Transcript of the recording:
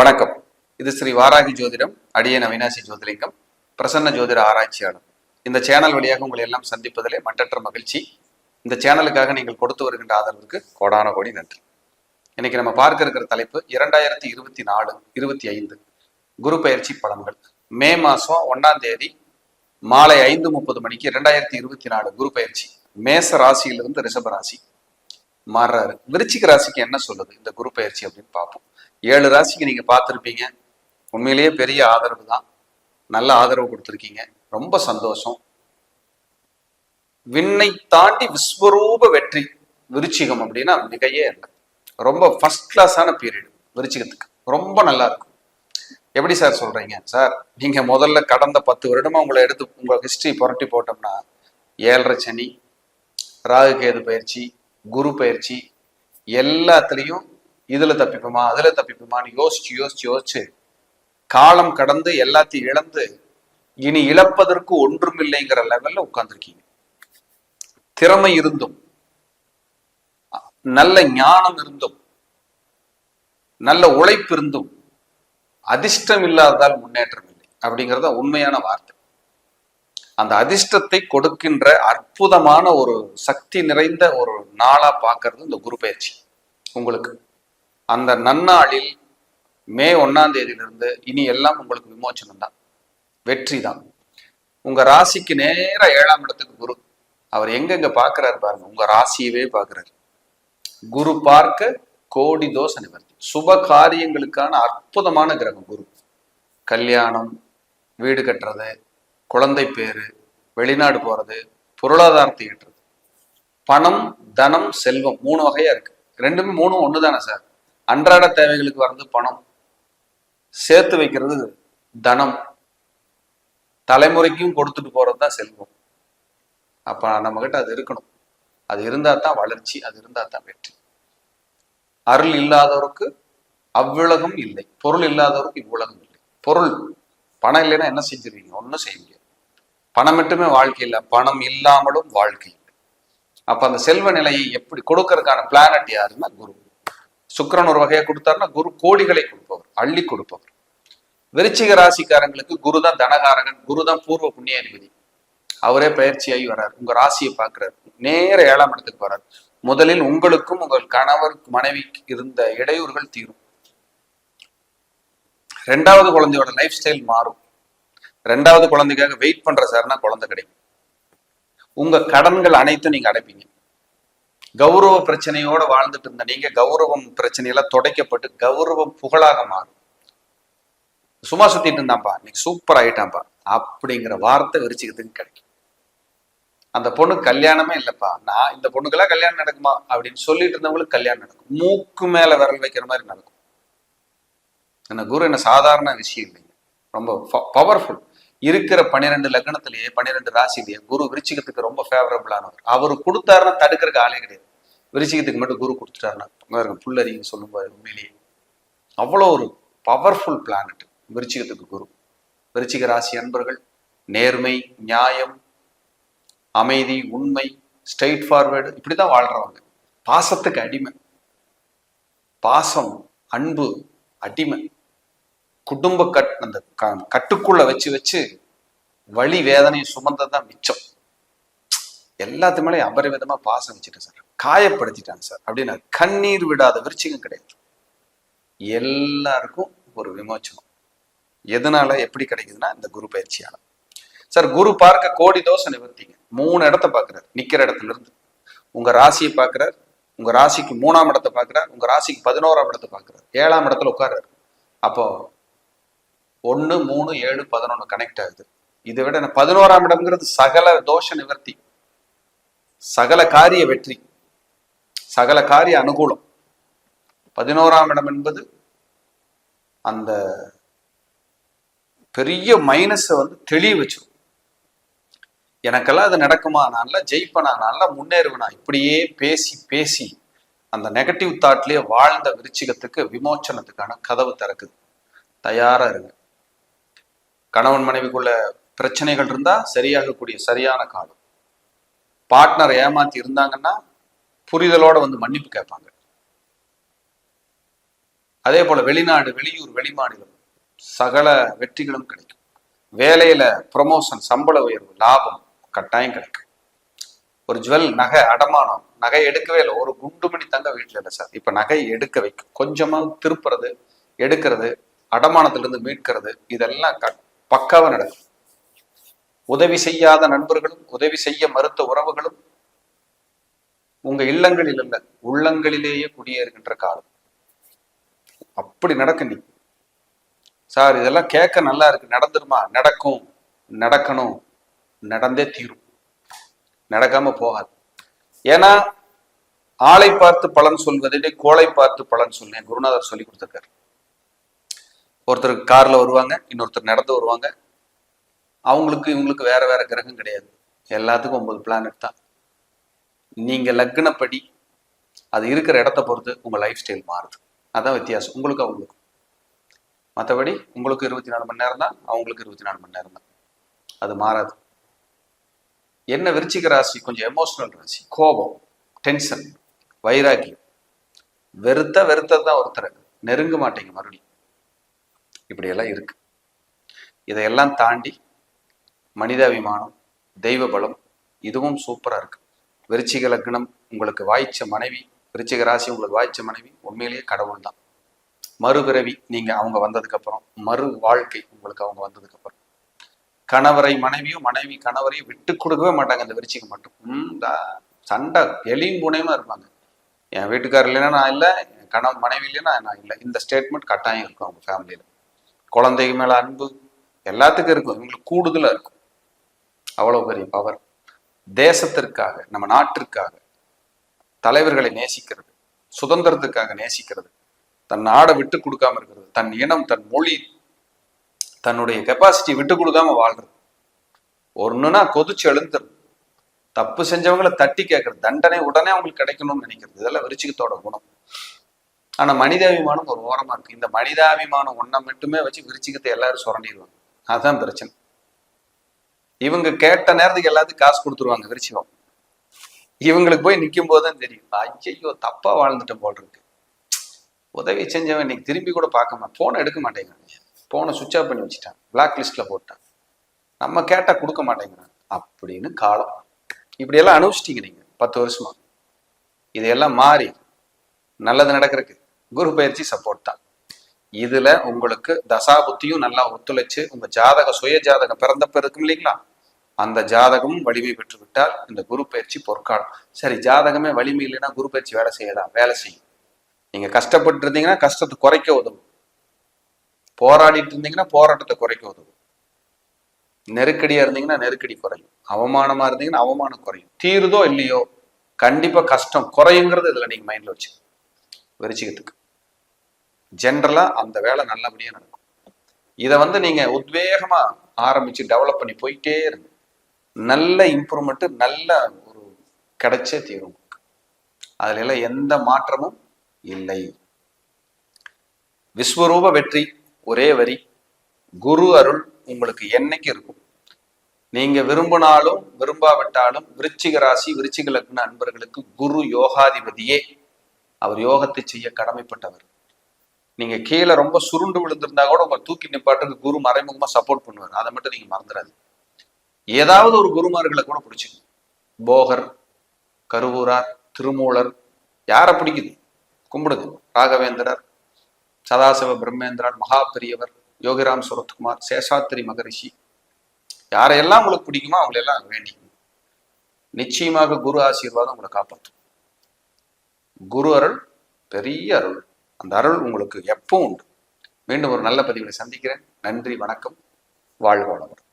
வணக்கம். இது ஸ்ரீ வாராகி ஜோதிடம் அடியன் அவினாசி ஜோதிலிங்கம் பிரசன்ன ஜோதிட ஆராய்ச்சியாளர். இந்த சேனல் வழியாக உங்களை எல்லாம் சந்திப்பதிலே மட்டற்ற மகிழ்ச்சி. இந்த சேனலுக்காக நீங்கள் கொடுத்து வருகின்ற ஆதரவுக்கு கோடான கோடி நன்றி. இன்னைக்கு நம்ம பார்க்க இருக்கிற தலைப்பு இரண்டாயிரத்தி இருபத்தி நாலு இருபத்தி ஐந்து குரு பயிற்சி பலன்கள். மே மாசம் ஒன்னாம் தேதி மாலை ஐந்து முப்பது மணிக்கு இரண்டாயிரத்தி இருபத்தி நாலு குரு பயிற்சி. மேச ராசியிலிருந்து ரிஷப ராசி மாறுறாரு. விருச்சிக ராசிக்கு என்ன சொல்லுது இந்த குரு பயிற்சி அப்படின்னு பார்ப்போம். ஏழு ராசிக்கு நீங்க பார்த்துருப்பீங்க. உண்மையிலேயே பெரிய ஆதரவு தான். நல்ல ஆதரவு கொடுத்துருக்கீங்க. ரொம்ப சந்தோஷம். விண்ணை தாண்டி விஸ்வரூப வெற்றி விருச்சிகம் அப்படின்னா மிகையே இல்லை. ரொம்ப ஃபர்ஸ்ட் கிளாஸான பீரியட் விருச்சிகத்துக்கு. ரொம்ப நல்லா இருக்கும். எப்படி சார் சொல்றீங்க? சார் நீங்க முதல்ல கடந்த பத்து வருடமா உங்களை எடுத்து உங்க ஹிஸ்டரி புரட்டி போட்டோம்னா ஏழரை சனி ராகு கேது பயிற்சி குரு பயிற்சி எல்லாத்துலேயும் இதுல தப்பிப்போமா அதுல தப்பிப்போமான்னு யோசிச்சு யோசிச்சு யோசிச்சு காலம் கடந்து எல்லாத்தையும் இழந்து இனி இழப்பதற்கு ஒன்றும் இல்லைங்கிற லெவல்ல உட்கார்ந்துருக்கீங்க. திறமை இருந்தும் நல்ல ஞானம் இருந்தும் நல்ல உழைப்பு இருந்தும் அதிர்ஷ்டம் இல்லாததால் முன்னேற்றம் இல்லை அப்படிங்கிறது உண்மையான வார்த்தை. அந்த அதிர்ஷ்டத்தை கொடுக்கின்ற அற்புதமான ஒரு சக்தி நிறைந்த ஒரு நாளா பார்க்கறது இந்த குரு பயிற்சி. உங்களுக்கு. அந்த நன்னாளில் மே ஒன்னாம் தேதியிலிருந்து இனி எல்லாம் உங்களுக்கு விமோச்சனம் தான் வெற்றி தான் உங்க ராசிக்கு நேரா ஏழாம் இடத்துக்கு குரு. அவர் எங்கெங்க பாக்குறாரு பாருங்க. உங்க ராசியவே பாக்குறாரு. குரு பார்க்க கோடி தோஷ நிவர்த்தி. சுப காரியங்களுக்கான அற்புதமான கிரகம் குரு. கல்யாணம் வீடு கட்டுறது குழந்தை பேரு வெளிநாடு போறது பொருளாதாரத்தை ஈட்டுறது. பணம் தனம் செல்வம் மூணு வகையா இருக்கு. ரெண்டுமே மூணும் ஒன்று தானே சார்? அன்றாட தேவைகளுக்கு வந்து பணம். சேர்த்து வைக்கிறது தனம். தலைமுறைக்கும் கொடுத்துட்டு போறது தான் செல்வம். அப்ப நம்ம கிட்ட அது இருக்கணும். அது இருந்தா தான் வளர்ச்சி அது இருந்தா தான் வெற்றி. அருள் இல்லாதவருக்கு அவ்வுலகம் இல்லை. பொருள் இல்லாதவருக்கு இவ்வுலகம் இல்லை. பொருள் பணம் இல்லைன்னா என்ன செஞ்சிருவீங்க? ஒன்றும் செய்ய முடியாது. பணம் மட்டுமே வாழ்க்கை இல்லை. பணம் இல்லாமலும் வாழ்க்கை இல்லை. அப்ப அந்த செல்வ நிலையை எப்படி கொடுக்கறதுக்கான பிளானட் யாருன்னா குரு. சுக்கிரன் ஒரு வகையை கொடுத்தாருன்னா குரு கோடிகளை கொடுப்பவர் அள்ளி கொடுப்பவர். விருச்சிக ராசிக்காரங்களுக்கு குரு தான் தனகாரகன் குரு தான் பூர்வ புண்ணியாதிபதி. அவரே பயிற்சியாகி வர்றார் உங்க ராசியை பார்க்கிறார். நேர ஏழாம் இடத்துக்கு வர்றார். முதலில் உங்களுக்கும் உங்கள் கணவர் மனைவிக்கு இருந்த இடையூறுகள் தீரும். ரெண்டாவது குழந்தையோட லைஃப் ஸ்டைல் மாறும். ரெண்டாவது குழந்தைக்காக வெயிட் பண்ற சார்னா குழந்தை கிடைக்கும். உங்க கடன்கள் அனைத்தும் நீங்க அடைப்பீங்க. கௌரவ பிரச்சனையோட வாழ்ந்துட்டு இருந்த நீங்க கௌரவம் பிரச்சனையெல்லாம் துடைக்கப்பட்டு கௌரவம் புகழாக மாறும். சும்மா சுத்திட்டு இருந்தான்ப்பா இன்னைக்கு சூப்பர் ஆயிட்டான்ப்பா அப்படிங்கிற வார்த்தை விரிச்சுக்கிறதுக்கு கிடைக்கும். அந்த பொண்ணு கல்யாணமே இல்லைப்பா நான் இந்த பொண்ணுக்கெல்லாம் கல்யாணம் நடக்குமா அப்படின்னு சொல்லிட்டு இருந்தவங்களுக்கு கல்யாணம் நடக்கும். மூக்கு மேல விரல் வைக்கிற மாதிரி நடக்கும். என்ன குரு என்ன சாதாரண விஷயம் இல்லைங்க. ரொம்ப பவர்ஃபுல் இருக்கிற பன்னிரெண்டு லக்னத்திலேயே பன்னிரெண்டு ராசிலேயே குரு விருச்சிகத்துக்கு ரொம்ப ஃபேவரபிளானவர் அவர் கொடுத்தாருன்னா தடுக்கிறதுக்கு ஆளே கிடையாது. விருச்சிகத்துக்கு மட்டும் குரு கொடுத்துட்டாருன்னா பாருங்க புல்லறிங்க சொல்லும் பாரு உண்மையிலேயே. அவ்வளோ ஒரு பவர்ஃபுல் பிளானட் விருச்சிகத்துக்கு குரு. விருச்சிக ராசி அன்பர்கள் நேர்மை நியாயம் அமைதி உண்மை ஸ்ட்ரைட் ஃபார்வேர்டு இப்படிதான் வாழ்றவங்க. பாசத்துக்கு அடிமை. பாசம் அன்பு அடிமை. குடும்ப கட் அந்த கட்டுக்குள்ள வச்சு வச்சு வழி வேதனையை சுமந்ததுதான் மிச்சம். எல்லாத்து மேலேயும் அபரிவிதமா பாசம் வச்சுட்டேன் சார். காயப்படுத்திட்டாங்க சார். அப்படின்னா கண்ணீர் விடாத விருச்சிகம் கிடையாது. எல்லாருக்கும் ஒரு விமோச்சனம் எதனால எப்படி கிடைக்குதுன்னா இந்த குரு பயிற்சியால. சார் குரு பார்க்க கோடி தோசை நிவர்த்திங்க. மூணு இடத்த பாக்குறாரு நிக்கிற இடத்துல இருந்து உங்க ராசியை பாக்குறாரு உங்க ராசிக்கு மூணாம் இடத்தை பாக்குறாரு உங்க ராசிக்கு பதினோராம் இடத்தை பாக்குறாரு ஏழாம் இடத்துல உட்கார்றாரு. அப்போ ஒன்று மூணு ஏழு பதினொன்று கனெக்ட் ஆகுது. இதை விட நான் பதினோராம் இடம்ங்கிறது சகல தோஷ நிவர்த்தி சகல காரிய வெற்றி சகல காரிய அனுகூலம். பதினோராம் இடம் என்பது அந்த பெரிய மைனஸை வந்து தெளிய வச்சிடும் எனக்கெல்லாம் அது நடக்குமா? நல்லா ஜெயிப்பனா? நல்லா முன்னேறுவேனா? இப்படியே பேசி பேசி அந்த நெகட்டிவ் தாட்லேயே வாழ்ந்த விருச்சிகத்துக்கு விமோச்சனத்துக்கான கதவு திறக்குது. தயாராக இருங்க. கணவன் மனைவிக்குள்ள பிரச்சனைகள் இருந்தா சரியாகக்கூடிய சரியான காலம். பார்ட்னர் ஏமாத்தி இருந்தாங்கன்னா புரிதலோட வந்து மன்னிப்பு கேட்பாங்க. அதே போல வெளிநாடு வெளியூர் வெளிமாநிலம் சகல வெற்றிகளும் கிடைக்கும். வேலையில ப்ரொமோஷன் சம்பள உயர்வு லாபம் கட்டாயம் கிடைக்கும். ஒரு ஜுவல் நகை அடமானம் நகை எடுக்கவே இல்லை. ஒரு குண்டு மணி தங்க வீட்டில் இல்லை சார். இப்ப நகை எடுக்க வைக்கும். கொஞ்சமா திருப்புறது எடுக்கிறது அடமானத்திலிருந்து மீட்கிறது இதெல்லாம் பக்காவாக பக்காவா நடக்கும். உதவி செய்யாத நண்பர்களும் உதவி செய்ய மறுத்த உறவுகளும் உங்க இல்லங்களில் இல்ல உள்ளங்களிலேயே குடியேறுகின்ற காலம். அப்படி நடக்கு நீ. சார் இதெல்லாம் கேட்க நல்லா இருக்கு. நடந்துருமா? நடக்கும். நடக்கணும். நடந்தே தீரும். நடக்காம போகாது. ஏன்னா ஆளை பார்த்து பலன் சொல்வதிலே கோளை பார்த்து பலன் சொன்னேன் குருநாதர் சொல்லி கொடுத்திருக்காரு. ஒருத்தர் காரில் வருவாங்க இன்னொருத்தர் நடந்து வருவாங்க. அவங்களுக்கு இவங்களுக்கு வேற வேற கிரகம் கிடையாது. எல்லாத்துக்கும் ஒன்பது பிளானட் தான் நீங்கள் லக்னப்படி அது இருக்கிற இடத்த பொறுத்து உங்கள் லைஃப் ஸ்டைல் மாறுது. அதான் வித்தியாசம். உங்களுக்கு அவங்களுக்கு. மற்றபடி உங்களுக்கு இருபத்தி நாலு மணி நேரம் தான் அவங்களுக்கு இருபத்தி நாலு மணி நேரம் தான் அது மாறாது. என்ன விருச்சிக ராசி? கொஞ்சம் எமோஷனல் ராசி. கோபம் டென்ஷன் வைராக்கியம். வெறுத்த வெறுத்தது தான் ஒருத்தர். நெருங்க மாட்டேங்க மறுபடியும். இப்படியெல்லாம் இருக்கு. இதையெல்லாம் தாண்டி மனிதாபிமானம் தெய்வ பலம் இதுவும் சூப்பராக இருக்கு. விருச்சிக லக்னம் உங்களுக்கு வாய்ச்ச மனைவி விருச்சிக ராசி உங்களுக்கு வாய்ச்ச மனைவி உண்மையிலேயே கடவுள் தான். மறுபிறவி நீங்கள் அவங்க வந்ததுக்கப்புறம் மறு வாழ்க்கை உங்களுக்கு அவங்க வந்ததுக்கப்புறம். கணவரை மனைவியும் மனைவி கணவரையும் விட்டு கொடுக்கவே மாட்டாங்க இந்த விருச்சிக்கு மட்டும். ம், சண்டை எலியும் பூனையுமா இருப்பாங்க. என் வீட்டுக்காரர் இல்லைன்னா நான் இல்லை என் கணவன் மனைவி இல்லைன்னா நான் இல்லை. இந்த ஸ்டேட்மெண்ட் கட்டாயம் இருக்கும் அவங்க ஃபேமிலியில் குழந்தைங்க மேல அன்பு எல்லாத்துக்கும் இருக்கும். இவங்களுக்கு கூடுதலா இருக்கும். அவ்வளவு பெரிய பவர் தேசத்திற்காக நம்ம நாட்டிற்காக தலைவர்களை நேசிக்கிறது சுதந்திரத்துக்காக நேசிக்கிறது தன் நாடை விட்டு கொடுக்காம இருக்கிறது தன் இனம் தன் மொழி தன்னுடைய கெப்பாசிட்டி விட்டு கொடுக்காம வாழ்றது. ஒண்ணுன்னா கொதிச்சு எழுந்துரும். தப்பு செஞ்சவங்களை தட்டி கேட்கறது தண்டனை உடனே அவங்களுக்கு கிடைக்கணும்னு நினைக்கிறது. இதெல்லாம் விருச்சிகத்தோட குணம். ஆனா மனிதாபிமானம் ஒரு ஓரமா இருக்கு. இந்த மனிதாபிமானம் ஒன்றை மட்டுமே வச்சு விருச்சிகத்தை எல்லாரும் சுரண்டிடுவாங்க. அதுதான் பிரச்சனை. இவங்க கேட்ட நேரத்துக்கு எல்லாத்துக்கும் காசு கொடுத்துருவாங்க விருச்சிகம். இவங்களுக்கு போய் நிற்கும் போதுதான் தெரியும். ஐயோ தப்பா வாழ்ந்துட்டு போல் இருக்கு உதவி செஞ்சவன் இன்னைக்கு திரும்பி கூட பார்க்க மாட்டேன். போனை எடுக்க மாட்டேங்கிறாங்க. போனை சுவிட்ச் ஆஃப் பண்ணி வச்சுட்டான். பிளாக் லிஸ்ட்ல போட்டான். நம்ம கேட்டா கொடுக்க மாட்டேங்கிறான். அப்படின்னு காலம். இப்படியெல்லாம் அனுபவிச்சிட்டீங்க நீங்க. பத்து வருஷமா. இதையெல்லாம் மாறி நல்லது நடக்கிறதுக்கு. குரு பயிற்சி சப்போர்ட் தான். இதுல உங்களுக்கு தசாபுத்தியும் நல்லா ஒத்துழைச்சு உங்க ஜாதக சுய ஜாதகம் பிறந்தப்ப இருக்கும் இல்லைங்களா? அந்த ஜாதகமும் வலிமை பெற்று விட்டால் இந்த குரு பயிற்சி பொற்காலம். சரி ஜாதகமே வலிமை இல்லைன்னா குரு பயிற்சி வேலை செய்யலாம் வேலை செய்யும். நீங்க கஷ்டப்பட்டு இருந்தீங்கன்னா கஷ்டத்தை குறைக்க உதவும். போராடிட்டு இருந்தீங்கன்னா போராட்டத்தை குறைக்க உதவும். நெருக்கடியா இருந்தீங்கன்னா நெருக்கடி குறையும். அவமானமா இருந்தீங்கன்னா அவமானம் குறையும். தீருதோ இல்லையோ கண்டிப்பா கஷ்டம் குறையுங்கிறது இதுல நீங்க மைண்ட்ல வச்சு விரிச்சிக்கிறதுக்கு. ஜென்ரலா அந்த வேலை நல்லபடியா நடக்கும். இதை வந்து நீங்க உத்வேகமா ஆரம்பிச்சு டெவலப் பண்ணி போயிட்டே இருங்க. நல்ல இம்ப்ரூவ்மெண்ட் நல்ல ஒரு கிடைச்சே தீரும். அதுல எல்லாம் எந்த மாற்றமும் இல்லை. விஸ்வரூப வெற்றி ஒரே வரி. குரு அருள் உங்களுக்கு என்னைக்கு இருக்கும்? நீங்க விரும்பினாலும் விரும்பாவிட்டாலும் விருச்சிக ராசி விருச்சிக லக்ன அன்பர்களுக்கு குரு யோகாதிபதியே. அவர் யோகத்தை செய்ய கடமைப்பட்டவர். நீங்க கீழே ரொம்ப சுருண்டு விழுந்திருந்தா கூட உங்க தூக்கி நிப்பாட்டுக்கு குரு மறைமுகமா சப்போர்ட் பண்ணுவார். அதை மட்டும் நீங்க மறந்துடாது ஏதாவது ஒரு குருமார்களை கூட பிடிச்சிக்கணும் போகர் கருவூரார் திருமூலர் யாரை பிடிக்குது? கும்பிடுது ராகவேந்திரர் சதாசிவ பிரம்மேந்திரர் மகாபெரியவர் யோகிராம் சுரத்குமார் சேஷாத்திரி மகரிஷி. யாரையெல்லாம் உங்களுக்கு பிடிக்குமோ அவங்களெல்லாம் வேண்டிக்கணும் நிச்சயமாக குரு ஆசீர்வாதம் உங்களை காப்பாற்றும் குரு அருள் பெரிய அருள். அந்த அருள் உங்களுக்கு எப்பவும் உண்டு. மீண்டும் ஒரு நல்ல பதிவில் சந்திக்கிறேன். நன்றி வணக்கம். வாழ்க வளமுடன்.